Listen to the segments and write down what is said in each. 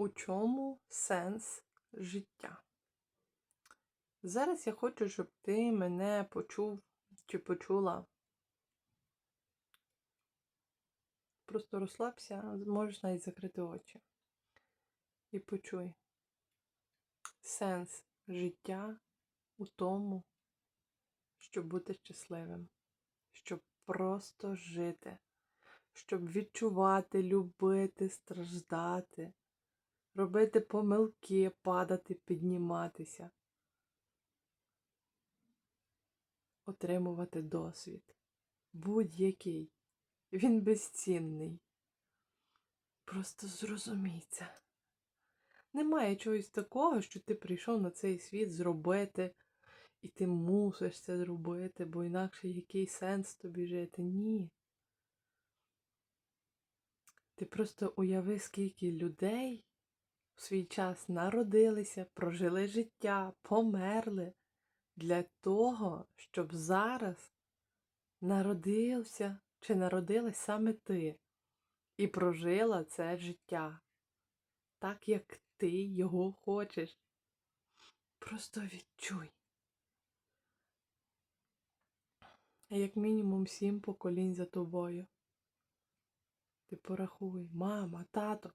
У чому сенс життя? Зараз я хочу, щоб ти мене почув чи почула. Просто розслабся, можеш навіть закрити очі. І почуй. Сенс життя у тому, щоб бути щасливим, щоб просто жити, щоб відчувати, любити, страждати, робити помилки, падати, підніматися, отримувати досвід. Будь-який. Він безцінний. Просто зрозумій це. Немає чогось такого, що ти прийшов на цей світ зробити, і ти мусиш це зробити, бо інакше який сенс тобі жити? Ні. Ти просто уяви, скільки людей свій час народилися, прожили життя, померли для того, щоб зараз народився чи народилась саме ти і прожила це життя так, як ти його хочеш. Просто відчуй. Як мінімум сім поколінь за тобою. Ти порахуй, мама, тато,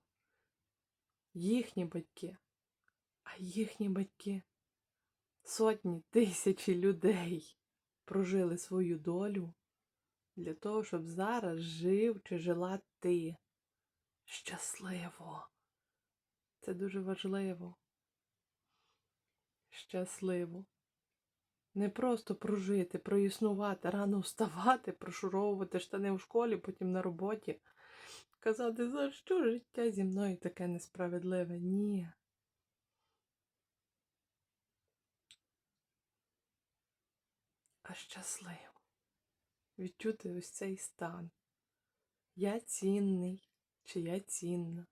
їхні батьки, а їхні батьки сотні, тисячі людей прожили свою долю для того, щоб зараз жив чи жила ти. Щасливо. Це дуже важливо. Щасливо. Не просто прожити, проіснувати, рано вставати, прошуровувати штани в школі, потім на роботі. Казати, за що життя зі мною таке несправедливе? Ні. А щасливо. Відчути ось цей стан. Я цінний, чи я цінна.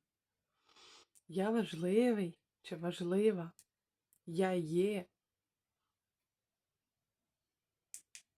Я важливий чи важлива. Я є